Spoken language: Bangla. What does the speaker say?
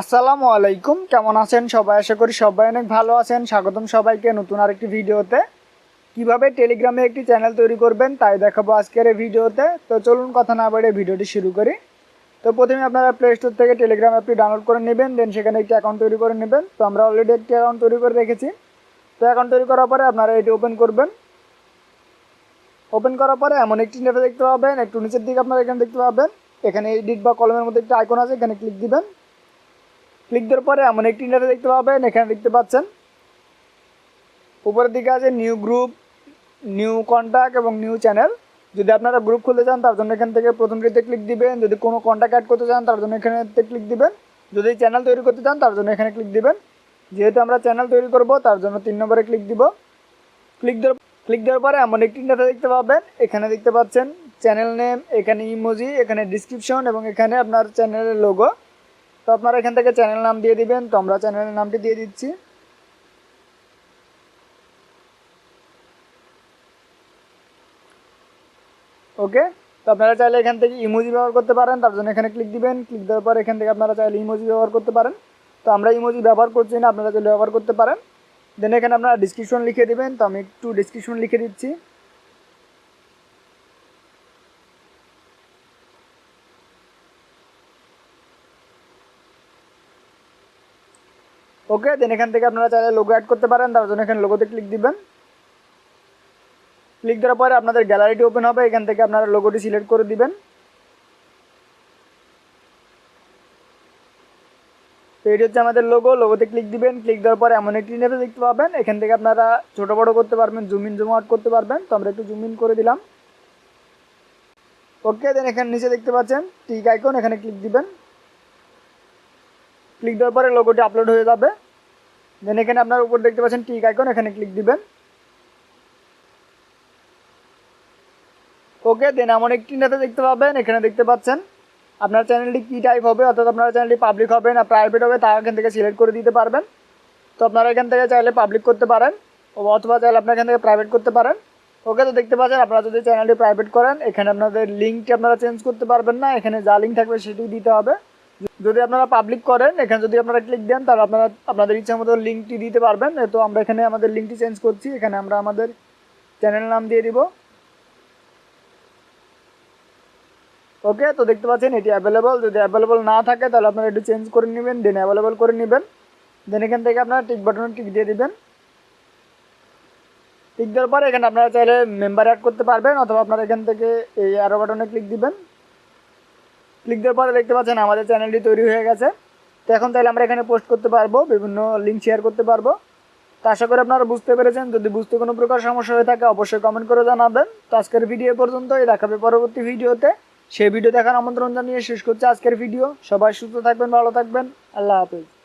আসসালামু আলাইকুম। কেমন আছেন সবাই? আশা করি সবাই অনেক ভালো আছেন। স্বাগতম সবাইকে নতুন আরেকটি ভিডিওতে। কীভাবে টেলিগ্রামে একটি চ্যানেল তৈরি করবেন তাই দেখাবো আজকের এই ভিডিওতে। তো চলুন কথা না বাড়িয়ে ভিডিওটি শুরু করি। তো প্রথমে আপনারা প্লে স্টোর থেকে টেলিগ্রাম অ্যাপটি ডাউনলোড করে নেবেন দেন সেখানে একটি অ্যাকাউন্ট তৈরি করে নেবেন। তো আমরা অলরেডি একটি অ্যাকাউন্ট তৈরি করে রেখেছি। তো অ্যাকাউন্ট তৈরি করার পরে আপনারা এটি ওপেন করবেন। ওপেন করার পরে এমন একটি নেটে দেখতে পাবেন। একটু নিচের দিকে আপনারা এখানে দেখতে পাবেন। এখানে এডিট বা কলমের মধ্যে একটি আইকন আছে, এখানে ক্লিক দিবেন। ক্লিক দেওয়ার পরে এমন একটি নেটে দেখতে পাবেন, এখানে দেখতে পাচ্ছেন। উপরের দিকে আছে নিউ গ্রুপ, নিউ কন্ট্যাক্ট এবং নিউ চ্যানেল। যদি আপনারা গ্রুপ খুলতে চান, তার জন্য এখান থেকে প্রথম প্রথমটিতে ক্লিক দিবেন। যদি কোনো কন্ট্যাক্ট অ্যাড করতে চান, তার জন্য এখানে ক্লিক দিবেন। যদি চ্যানেল তৈরি করতে চান, তার জন্য এখানে ক্লিক দিবেন। যেহেতু আমরা চ্যানেল তৈরি করব, তার জন্য তিন নম্বরে ক্লিক দিব। ক্লিক দেওয়ার ক্লিক দেওয়ার পরে এমন একটি নেতা দেখতে পাবেন। এখানে দেখতে পাচ্ছেন চ্যানেল নেম, এখানে ইমোজি এখানে ডিসক্রিপশন এবং এখানে আপনার চ্যানেলের লোগো তো আপনারা এখান থেকে চ্যানেল নাম দিয়ে দিবেন, তো আমরা চ্যানেলের নামটি দিয়ে দিচ্ছি। ওকে তো আপনারা চাইলে এখান থেকে ইমোজি ব্যবহার করতে পারেন, তার জন্য এখানে ক্লিক দিবেন। ক্লিক দেওয়ার পর এখান থেকে আপনারা চাইলে ইমোজি ব্যবহার করতে পারেন। তো আমরা ইমোজি ব্যবহার করছি না, আপনারা চাইলে ব্যবহার করতে পারেন। দেন এখানে আপনারা ডিসক্রিপশন লিখে দিবেন, তো আমি একটু ডিসক্রিপশন লিখে দিচ্ছি। ওকে দেন এখান থেকে আপনারা চাইলে লোগো অ্যাড করতে পারেন, তার জন্য এখানে লোগোতে ক্লিক দিবেন। ক্লিক দেওয়ার পরে আপনাদের গ্যালারিটি ওপেন হবে, এখান থেকে আপনারা লোগোটি সিলেক্ট করে দিবেন। তো এটি হচ্ছে আমাদের লোগো লোগোতে ক্লিক দিবেন ক্লিক দেওয়ার পরে এমন একটি নেবে দেখতে পাবেন। এখান থেকে আপনারা ছোটো বড়ো করতে পারবেন জুম ইন জুম আউট করতে পারবেন। তো আমরা একটু জুম ইন করে দিলাম। ওকে দেন এখানে নিচে দেখতে পাচ্ছেন টিক আইকন এখানে ক্লিক দিবেন। ক্লিক দেওয়ার পরে লোগোটি আপলোড হয়ে যাবে। দেন এখানে আপনার উপর দেখতে পাচ্ছেন টিক আইকন এখানে ক্লিক দিবেন। ওকে দেন এমন একটি নেতা দেখতে পাবেন, এখানে দেখতে পাচ্ছেন আপনার চ্যানেলটি কী টাইপ হবে, অর্থাৎ আপনার চ্যানেলটি পাবলিক হবে না প্রাইভেট হবে, তা এখান থেকে সিলেক্ট করে দিতে পারবেন। তো আপনারা এখান থেকে চাইলে পাবলিক করতে পারেন, অথবা চাইলে আপনার এখান থেকে প্রাইভেট করতে পারেন। ওকে তো দেখতে পাচ্ছেন আপনারা যদি চ্যানেলটি প্রাইভেট করেন, এখানে আপনাদের লিঙ্কটি আপনারা চেঞ্জ করতে পারবেন না, এখানে যা লিঙ্ক থাকবে সেটি দিতে হবে। যদি আপনারা পাবলিক করেন, এখানে যদি আপনারা ক্লিক দেন, তাহলে আপনারা আপনাদের ইচ্ছা মতো লিঙ্কটি দিতে পারবেন। তো আমরা এখানে আমাদের লিঙ্কটি চেঞ্জ করছি। এখানে আমরা আমাদের চ্যানেল নাম দিয়ে দিব। ওকে তো দেখতে পাচ্ছেন, এটি অ্যাভেলেবল যদি অ্যাভেলেবল না থাকে, তাহলে আপনারা একটু চেঞ্জ করে নেবেন দেন অ্যাভেলেবল করে নেবেন। দেন এখান থেকে আপনারা টিক বাটনে টিক দিয়ে দিবেন। টিক দেওয়ার পরে এখানে আপনারা চাইলে মেম্বার অ্যাড করতে পারবেন, অথবা আপনারা এখান থেকে এই আরও বাটনে ক্লিক দিবেন। ক্লিক দেওয়ার পরে দেখতে পাচ্ছেন আমাদের চ্যানেলটি তৈরি হয়ে গেছে। তো এখন তাহলে আমরা এখানে পোস্ট করতে পারব, বিভিন্ন লিঙ্ক শেয়ার করতে পারব। তো আশা করি আপনারা বুঝতে পেরেছেন। যদি বুঝতে কোনো প্রকার সমস্যা হয়ে থাকে, অবশ্যই কমেন্ট করে জানাবেন। তো আজকের ভিডিও পর্যন্ত পর্যন্তই। দেখাবে পরবর্তী ভিডিওতে সেই ভিডিও দেখার আমন্ত্রণ জানিয়ে শেষ করছে আজকের ভিডিও সবাই সুস্থ থাকবেন, ভালো থাকবেন। আল্লাহ হাফেজ।